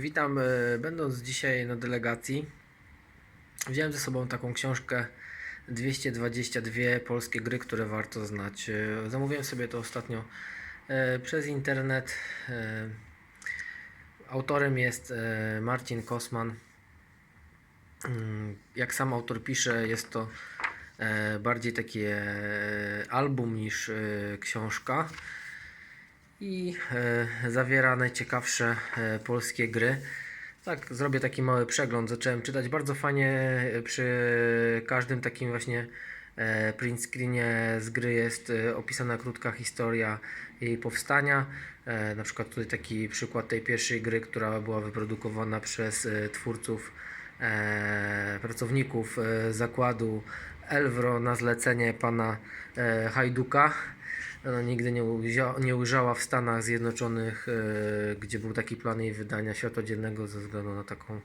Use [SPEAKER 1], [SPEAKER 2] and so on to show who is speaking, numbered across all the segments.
[SPEAKER 1] Witam. e, Będąc dzisiaj na delegacji, wziąłem ze sobą taką książkę 222 polskie gry, które warto znać. E, Zamówiłem sobie to ostatnio e, przez internet. Autorem jest Marcin Kosman. Mm, Jak sam autor pisze, jest to bardziej takie album niż książka i e, zawiera najciekawsze e, polskie gry. Tak, zrobię taki mały przegląd. Zacząłem czytać bardzo fajnie e, przy każdym takim właśnie e, print screenie z gry jest e, opisana krótka historia jej powstania. E, na przykład tutaj taki przykład tej pierwszej gry, która była wyprodukowana przez e, twórców, e, pracowników e, zakładu Elwro na zlecenie pana e, Hajduka. Ona nigdy nie, uzia- nie ujrzała w Stanach Zjednoczonych, e, gdzie był taki plan jej wydania światła dziennego ze względu na taką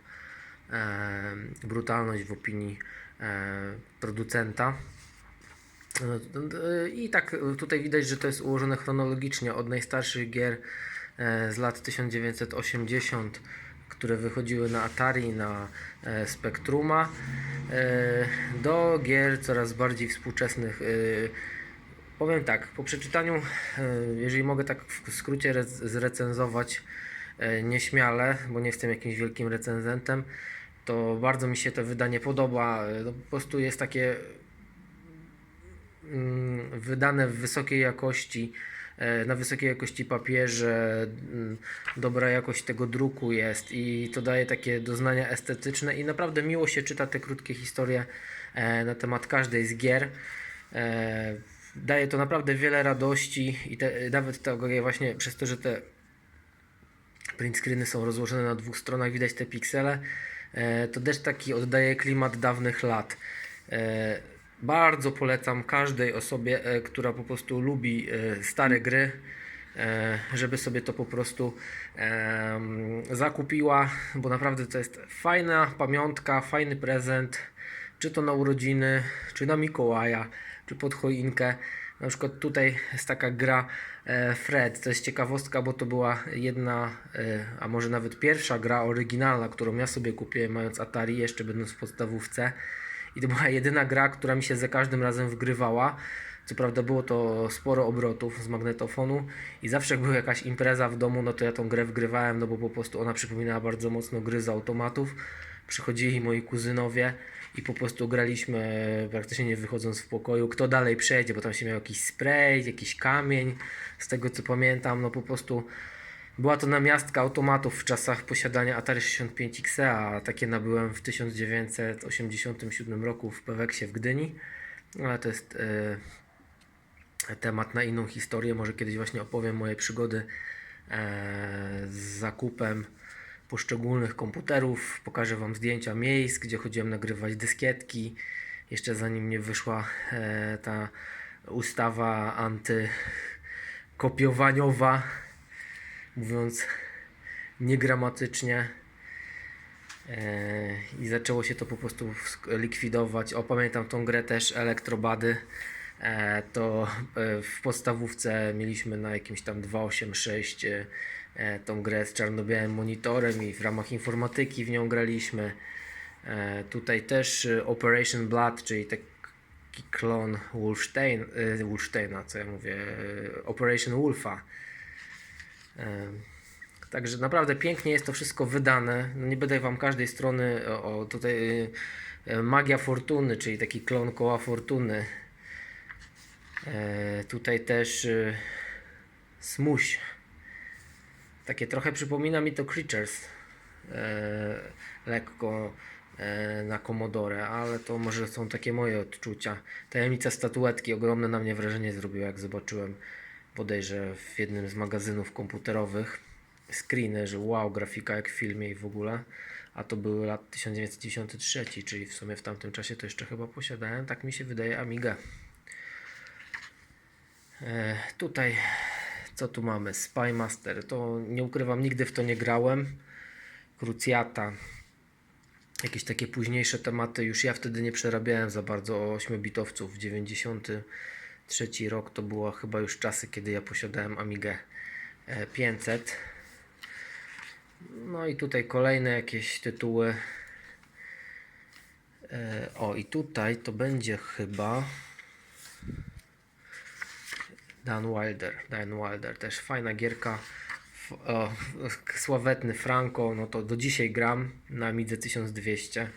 [SPEAKER 1] e, brutalność w opinii e, producenta. E, I tak tutaj widać, że to jest ułożone chronologicznie od najstarszych gier z lat 1980, które wychodziły na Atari, na Spectruma, do gier coraz bardziej współczesnych. Powiem tak, po przeczytaniu, e, jeżeli mogę tak w skrócie rec- zrecenzować e, nieśmiale, bo nie jestem jakimś wielkim recenzentem, to bardzo mi się to wydanie podoba. E, No, po prostu jest takie mm, wydane w wysokiej jakości, na wysokiej jakości papierze, mm, dobra jakość tego druku jest i to daje takie doznania estetyczne i naprawdę miło się czyta te krótkie historie na temat każdej z gier. Daje to naprawdę wiele radości i te, nawet tego właśnie przez to, że te print screeny są rozłożone na dwóch stronach, widać te piksele, e, to też taki oddaje klimat dawnych lat. E, Bardzo polecam każdej osobie, e, która po prostu lubi stare gry, żeby sobie to po prostu zakupiła, bo naprawdę to jest fajna pamiątka, fajny prezent, czy to na urodziny, czy na Mikołaja, czy pod choinkę. Na przykład tutaj jest taka gra e, Fred. To jest ciekawostka, bo to była jedna, e, a może nawet pierwsza gra oryginalna, którą ja sobie kupiłem mając Atari, jeszcze będąc w podstawówce. I to była jedyna gra, która mi się za każdym razem wgrywała. Co prawda było to sporo obrotów z magnetofonu i zawsze jak była jakaś impreza w domu, no to ja tą grę wgrywałem, no bo po prostu ona przypominała bardzo mocno gry z automatów. Przychodzili moi kuzynowie i po prostu graliśmy e, praktycznie nie wychodząc w pokoju, kto dalej przejdzie, bo tam się miał jakiś spray, jakiś kamień, z tego co pamiętam, no po prostu była to namiastka automatów w czasach posiadania Atari 65XE, a takie nabyłem w 1987 roku w Peweksie w Gdyni, ale to jest e, temat na inną historię, może kiedyś właśnie opowiem moje przygody e, z zakupem poszczególnych komputerów, pokażę Wam zdjęcia miejsc, gdzie chodziłem nagrywać dyskietki, jeszcze zanim nie wyszła e, ta ustawa antykopiowaniowa, mówiąc niegramatycznie. E, I zaczęło się to po prostu likwidować. O, pamiętam tą grę też Elektrobady. E, to e, w podstawówce mieliśmy na jakimś tam 286 e, tą grę z czarno-białym monitorem i w ramach informatyki w nią graliśmy. Tutaj też Operation Blood, czyli taki klon Wolfstein, Wolfsteina, co ja mówię, Operation Wolfa. Także naprawdę pięknie jest to wszystko wydane. No nie będę Wam każdej strony o, tutaj Magia Fortuny, czyli taki klon koła Fortuny. E, tutaj też y, Smuś. Takie trochę przypomina mi to Creatures. E, lekko e, na Commodore, ale to może są takie moje odczucia. Tajemnica statuetki ogromne na mnie wrażenie zrobiła, jak zobaczyłem bodajże w jednym z magazynów komputerowych screeny, że wow, grafika jak w filmie i w ogóle. A to były lat 1993, czyli w sumie w tamtym czasie to jeszcze chyba posiadałem, tak mi się wydaje, Amigę. E, tutaj, co tu mamy? Spy Master. To nie ukrywam, nigdy w to nie grałem. Cruciata. Jakieś takie późniejsze tematy, już ja wtedy nie przerabiałem za bardzo o 8-bitowców. 93 rok to było chyba już czasy, kiedy ja posiadałem Amigę e, 500. No i tutaj kolejne jakieś tytuły. E, o, i tutaj to będzie chyba Dan Wilder. Dan Wilder, też fajna gierka. O, sławetny Franco, no to do dzisiaj gram na Midze 1200,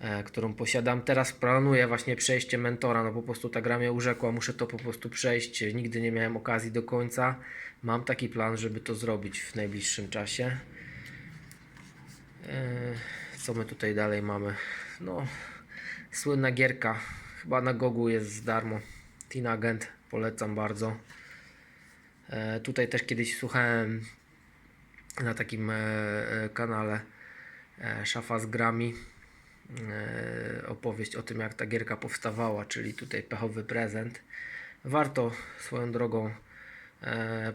[SPEAKER 1] e, którą posiadam. Teraz planuję właśnie przejście mentora, no po prostu ta gra mnie urzekła, muszę to po prostu przejść. Nigdy nie miałem okazji do końca. Mam taki plan, żeby to zrobić w najbliższym czasie. E, Co my tutaj dalej mamy? No, słynna gierka. Chyba na Gogu jest za darmo. Teen Agent, polecam bardzo. E, tutaj też kiedyś słuchałem na takim e, e, kanale Szafa z grami opowieść o tym, jak ta gierka powstawała, czyli tutaj pechowy prezent. Warto swoją drogą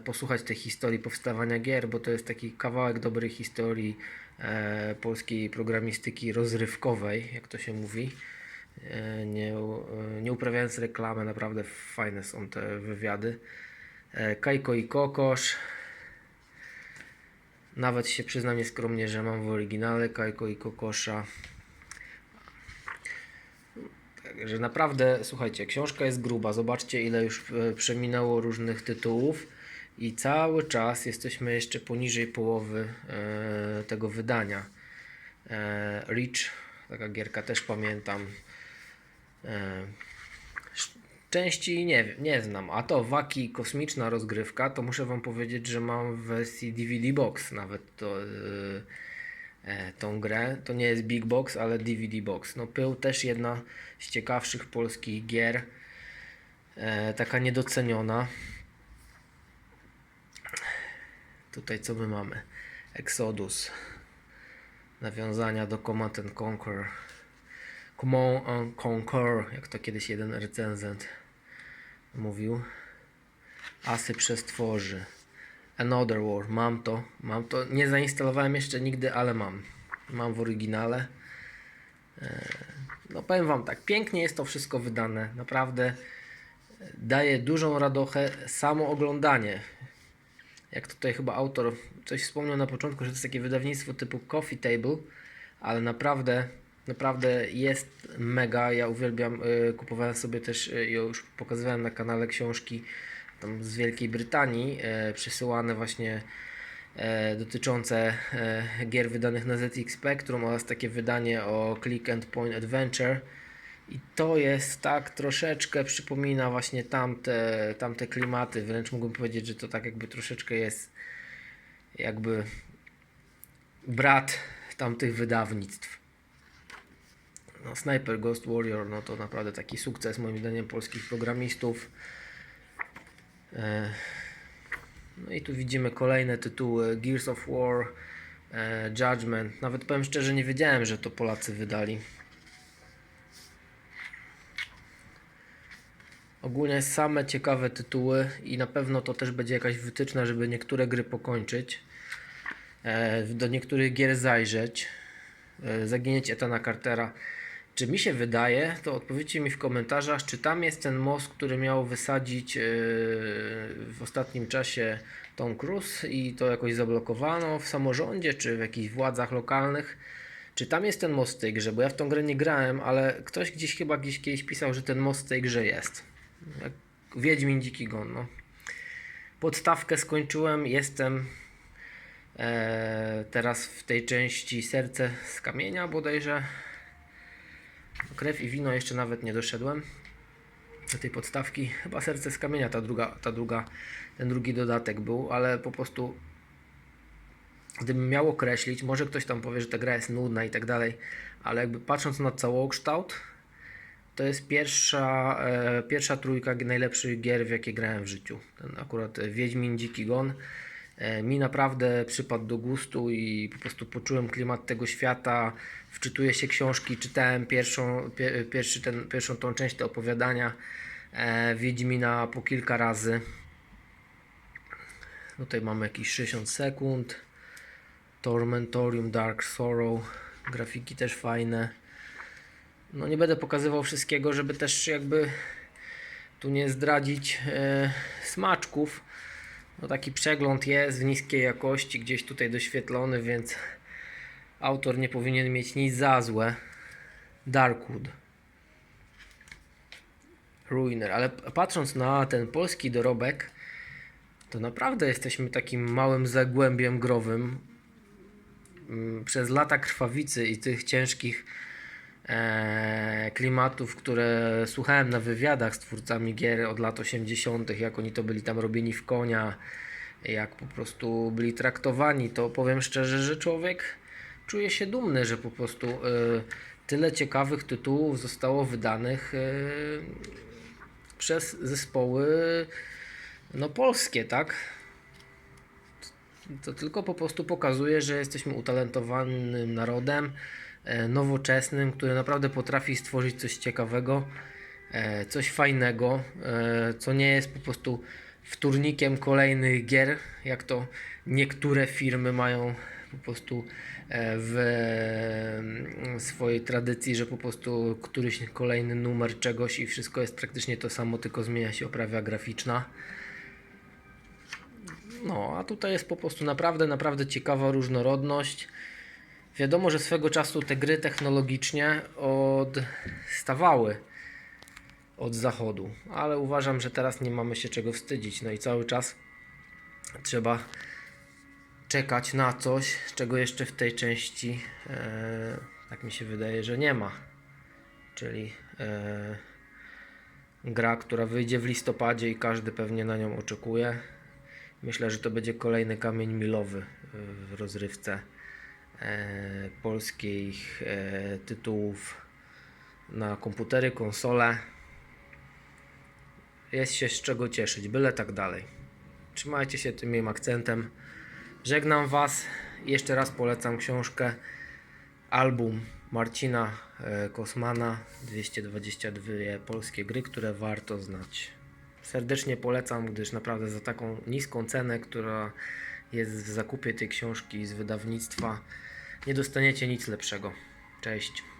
[SPEAKER 1] posłuchać tej historii powstawania gier, bo to jest taki kawałek dobrej historii polskiej programistyki rozrywkowej, jak to się mówi. E, nie, e, nie uprawiając reklamy, naprawdę fajne są te wywiady. E, Kajko i Kokosz. Nawet się przyznam nieskromnie, że mam w oryginale Kajko i Kokosza. Także naprawdę, słuchajcie, książka jest gruba. Zobaczcie, ile już przeminęło różnych tytułów. I cały czas jesteśmy jeszcze poniżej połowy tego wydania. Reach, taka gierka też pamiętam. E, części nie, nie znam, a to Waki kosmiczna rozgrywka, to muszę Wam powiedzieć, że mam w wersji DVD Box nawet to, e, e, tą grę. To nie jest Big Box, ale DVD Box. No Pył też jedna z ciekawszych polskich gier, e, taka niedoceniona. Tutaj co my mamy? Exodus. Nawiązania do Command and Conquer. Command and Conquer, jak to kiedyś jeden recenzent mówił. Asy przestworzy. Another War. Mam to. Mam to. Nie zainstalowałem jeszcze nigdy, ale mam. Mam w oryginale. E, No powiem Wam tak, pięknie jest to wszystko wydane. Naprawdę daje dużą radochę samo oglądanie. Jak tutaj chyba autor coś wspomniał na początku, że to jest takie wydawnictwo typu Coffee Table, ale naprawdę, naprawdę jest mega. Ja uwielbiam, y, kupowałem sobie też, y, już pokazywałem na kanale książki tam z Wielkiej Brytanii, y, przesyłane właśnie dotyczące gier wydanych na ZX Spectrum oraz takie wydanie o Click and Point Adventure. I to jest tak troszeczkę przypomina właśnie tamte, tamte klimaty. Wręcz mógłbym powiedzieć, że to tak jakby troszeczkę jest jakby brat tamtych wydawnictw. No, Sniper Ghost Warrior, no to naprawdę taki sukces moim zdaniem polskich programistów. E, no i tu widzimy kolejne tytuły Gears of War, e, Judgment. Nawet powiem szczerze, nie wiedziałem, że to Polacy wydali. Ogólnie same ciekawe tytuły i na pewno to też będzie jakaś wytyczna, żeby niektóre gry pokończyć. E, do niektórych gier zajrzeć. E, zaginieć Etana Cartera. Czy mi się wydaje, to odpowiedzcie mi w komentarzach, czy tam jest ten most, który miał wysadzić e, w ostatnim czasie Tom Cruise i to jakoś zablokowano w samorządzie, czy w jakichś władzach lokalnych. Czy tam jest ten most w tej grze? Bo ja w tą grę nie grałem, ale ktoś gdzieś chyba gdzieś kiedyś pisał, że ten most w tej grze jest. Wiedźmin Dziki Gon, no. Podstawkę skończyłem, jestem e, teraz w tej części Serce z kamienia bodajże. Krew i wino jeszcze nawet nie doszedłem do tej podstawki. Chyba Serce z kamienia ta druga, ta druga, ten drugi dodatek był, ale po prostu gdybym miał określić, może ktoś tam powie, że ta gra jest nudna i tak dalej, ale jakby patrząc na całokształt, to jest pierwsza, e, pierwsza trójka najlepszych gier, w jakie grałem w życiu. Ten akurat e, Wiedźmin Dziki Gon e, mi naprawdę przypadł do gustu i po prostu poczułem klimat tego świata. Wczytuję się książki, czytałem pierwszą, pie, pierwszy ten, pierwszą tą część te opowiadania e, Wiedźmina po kilka razy. Tutaj mamy jakieś 60 sekund. Tormentorium Dark Sorrow. Grafiki też fajne. No nie będę pokazywał wszystkiego, żeby też jakby tu nie zdradzić e, smaczków. No taki przegląd jest w niskiej jakości, gdzieś tutaj doświetlony, więc autor nie powinien mieć nic za złe. Darkwood. Ruiner, ale patrząc na ten polski dorobek, to naprawdę jesteśmy takim małym zagłębiem growym. Mm, Przez lata krwawicy i tych ciężkich klimatów, które słuchałem na wywiadach z twórcami gier od lat 80., jak oni to byli tam robieni w konia, jak po prostu byli traktowani, to powiem szczerze, że człowiek czuje się dumny, że po prostu e, tyle ciekawych tytułów zostało wydanych e, przez zespoły no polskie, tak? To tylko po prostu pokazuje, że jesteśmy utalentowanym narodem, e, nowoczesnym, który naprawdę potrafi stworzyć coś ciekawego, e, coś fajnego, e, co nie jest po prostu wtórnikiem kolejnych gier, jak to niektóre firmy mają po prostu e, w e, swojej tradycji, że po prostu któryś kolejny numer czegoś i wszystko jest praktycznie to samo, tylko zmienia się oprawia graficzna. No, a tutaj jest po prostu naprawdę, naprawdę ciekawa różnorodność. Wiadomo, że swego czasu te gry technologicznie odstawały od zachodu, ale uważam, że teraz nie mamy się czego wstydzić. No i cały czas trzeba czekać na coś, czego jeszcze w tej części, e, tak mi się wydaje, że nie ma. Czyli e, gra, która wyjdzie w listopadzie i każdy pewnie na nią oczekuje. Myślę, że to będzie kolejny kamień milowy e, w rozrywce polskich e, tytułów na komputery, konsole. Jest się z czego cieszyć, byle tak dalej. Trzymajcie się tym moim akcentem. Żegnam Was. Jeszcze raz polecam książkę, album Marcina e, Kosmana 222 polskie gry, które warto znać. Serdecznie polecam, gdyż naprawdę za taką niską cenę, która jest w zakupie tej książki z wydawnictwa, nie dostaniecie nic lepszego. Cześć.